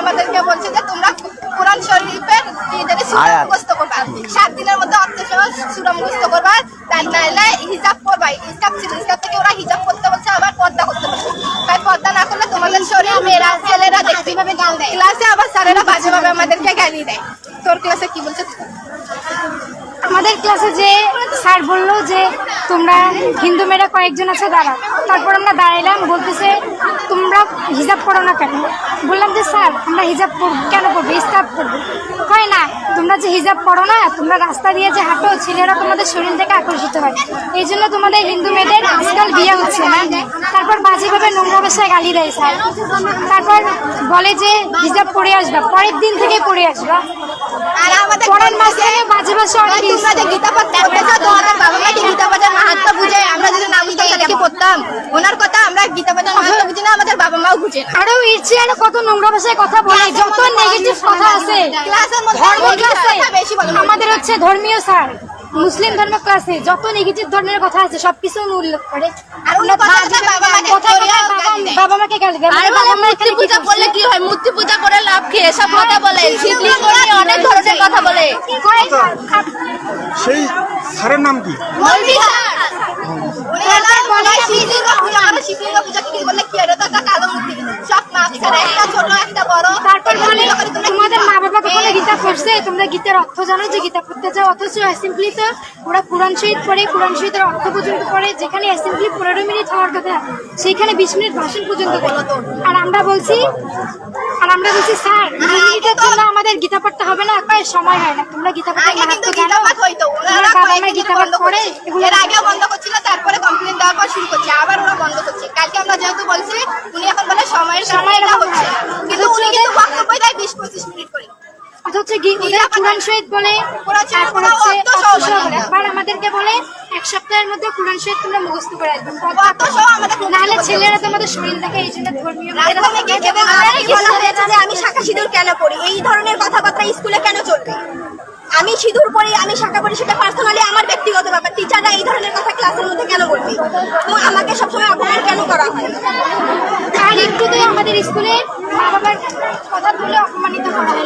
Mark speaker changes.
Speaker 1: আমাদেরকে বলছে যে তোমরা কোরআন শরীফের মুখস্থ করবা। সাত দিনের মধ্যে অর্থ সহ সূরা মুখস্থ করবা। তার নাইলে হিজাব করবা। হিজাব ছিল হিজাব থেকে ওরা হিজাব করতে বলছে আবার পর্দা করতে বলছে। তাই পর্দা না করলে তোমাদের শরীর মেয়েরা ছেলেরা দেখতে দেয়? ক্লাসে আবার স্যারেরা বাজেভাবে আমাদেরকে গালি দেয়। তোর ক্লাসে কি বলছে?
Speaker 2: আমাদের ক্লাসে যে স্যার বলল যে তোমরা হিন্দু মেয়েরা কয়েকজন আছে দাঁড়াও। তারপর আমরা দাঁড়াইলাম বলতেছে তোমরা হিজাব করো না কেন? বললাম যে স্যার আমরা হিজাব পড়ব কেন পড়ব স্কার্ফ পড়ব হয় না তোমরা যে হিজাব পড়ো না তোমরা রাস্তা দিয়ে যে হাঁটো ছেলেরা তোমাদের শরীর থেকে আকর্ষিত হয়। এই জন্য তোমাদের হিন্দু মেয়েদের আজকাল বিয়ে হচ্ছে না। তারপর বাজেভাবে নোংরা ভাষায় গালি দেয় স্যার। তারপর বলে যে হিজাব পরে আসবা পরের দিন থেকে পরে আসবা।
Speaker 1: আর আমাদের
Speaker 2: পরের মাস থেকে বাজে ভাষা অনেক
Speaker 1: গীতা পাঠ পড়তেছো তোমাদের বাবা মা কি গীতা পাঠের মাহাত্ম বুঝে আমরা যদি না বুঝতাম তাহলে কি পড়তাম ওনার কথা আমরা গীতা পাঠের মাহাত্ম বুঝি না আমাদের বাবা মাও বুঝে না।
Speaker 2: আরও চেয়ে আরও কত নোংরা ভাষায় কথা বলে যত নেগেটিভ কথা আছে
Speaker 1: ক্লাসের মধ্যে
Speaker 2: আমাদের হচ্ছে ধর্মীয় স্যার মুসলিম ধর্ম ক্লাসে যত নেগেটিভ ধরনের কথা আছে সবকিছু উল্লেখ করে।
Speaker 1: আর উনি কথা বাবা মাকে গালি দেয়।
Speaker 3: আর
Speaker 2: বাবা মা
Speaker 3: মূর্তি
Speaker 2: কি
Speaker 3: পূজা? করলে কি হয়? মূর্তি পূজা করে লাভ কি? এসব কথা বলে শিবলিঙ্গ নিয়ে অনেক ধরনের কথা বলে।
Speaker 4: সেই স্যারের নাম কি
Speaker 1: মৌলভী স্যার। উনি হলো বলে শিবলিঙ্গ পূজা করে, কি বললে কি এটা একটা কালো মূর্তি। সব মাপ একটা ছোট, একটা বড়।
Speaker 2: তারপর বলে
Speaker 1: তোমরা কি
Speaker 2: তোমাদের মা বাবা কখনো গীতা পড়ছে তোমরা গীতার অর্থ জানো যে গীতা পড়তে যাও অথচ অ্যাসেম্বলি তো ওরা কোরআন শহীদ পড়ে কোরআন শহীদের অর্থ পর্যন্ত পড়ে যেখানে অ্যাসেম্বলি পনেরো মিনিট হওয়ার কথা বিশ মিনিট ভাষণ পর্যন্ত দেয় আর আমরা বলছি আর আমরা বলছি স্যার দুই মিনিটের জন্য আমাদের গীতা পড়তে হবে না কয় সময় হয় না তোমরা গীতা পড়তে
Speaker 1: আগে
Speaker 2: মাহাত্ম জানো
Speaker 1: গীতা
Speaker 2: বাবা মা পড়ে। এগুলো
Speaker 1: এর বন্ধ করছিল, তারপরে কমপ্লেন দেওয়ার পর শুরু করছে আবার ওরা বন্ধ করছে কালকে আমরা যেহেতু বলছি উনি এখন বলে সময়ের সময়
Speaker 2: অভাব
Speaker 1: হচ্ছে। কিন্তু উনি কিন্তু বক্তব্য দেয় বিশ পঁচিশ মিনিট করে।
Speaker 2: কোরআন শহীদ বলে তারপর হচ্ছে আমাদেরকে বলে এক সপ্তাহের মধ্যে কোরআন শহীদ তোমরা মুখস্থ নাহলে শরীর দেখে এই জন্য ধর্মীয়
Speaker 1: আমি শাখা সিঁদুর কেন পড়ি? এই ধরনের কথাবার্তা স্কুলে কেন চলবে? আমি সিঁদুর পড়ি আমি শাখা পড়ি সেটা পার্সোনালি আমার ব্যক্তিগত ব্যাপার। টিচাররা এই ধরনের কথা ক্লাসের মধ্যে কেন বলবি এবং আমাকে সবসময় অপমান কেন করা হয়?
Speaker 2: আর একটু তো আমাদের স্কুলে মা বাবার কথা তুলে অপমানিত করা হয়।